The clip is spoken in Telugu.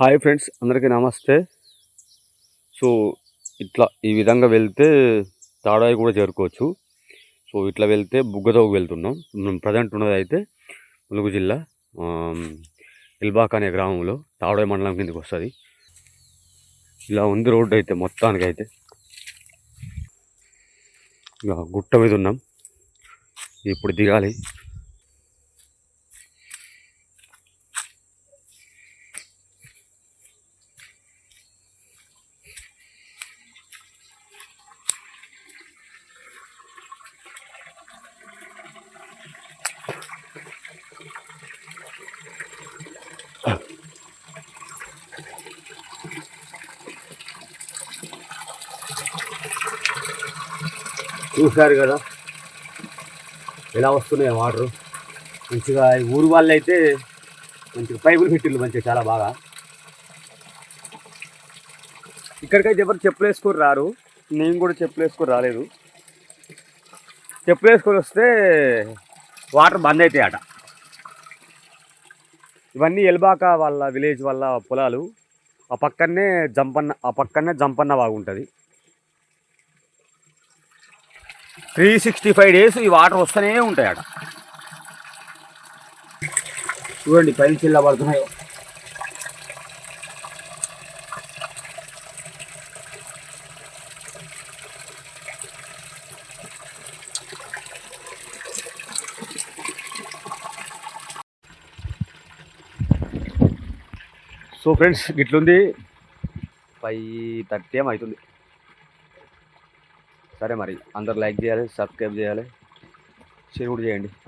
హాయ్ ఫ్రెండ్స్ అందరికీ నమస్తే. సో ఇట్లా ఈ విధంగా వెళ్తే తాడాయి కూడా చేరుకోవచ్చు. సో ఇట్లా వెళ్తే బుగ్గతోకు వెళ్తున్నాం. మనం ప్రజెంట్ ఉన్నది అయితే ములుగు జిల్లా ఇల్బాక్ అనే గ్రామంలో తాడాయి మండలం కిందకి వస్తుంది. ఇలా ఉంది రోడ్డు అయితే మొత్తానికి అయితే ఇక గుట్ట మీద ఉన్నాం. ఇప్పుడు దిగాలి. చూశారు కదా. ఎలా వస్తున్నాయి వాటర్? మంచిగా ఊరు వాళ్ళు అయితే మంచిగా పైపులు పెట్టిళ్ళు మంచిగా చాలా బాగా. ఇక్కడికైతే ఎవరు చెప్పులు వేసుకొని రారు. నేను కూడా చెప్పులు వేసుకొని రాలేదు. చెప్పులు వేసుకొని వస్తే వాటర్ బంద్ అవుతాయి అట ఇవన్నీ ఎల్బాక వాళ్ళ విలేజ్ వాళ్ళ పొలాలు. ఆ పక్కనే జంపన్న ఆ పక్కనే జంపన్న బాగుంటుంది త్రీ సిక్స్టీ ఫైవ్ డేస్ ఈ వాటర్ వస్తూనే ఉంటాయి అట చూడండి పైన చిల్ల పడుతున్నాయి. సో ఫ్రెండ్స్ ఇట్లుంది. ఫైవ్ థర్టీ ఏం అవుతుంది సరే మరి అందరు లైక్ చేయాలి సబ్స్క్రైబ్ చేయాలి. షేర్ కూడా చేయండి.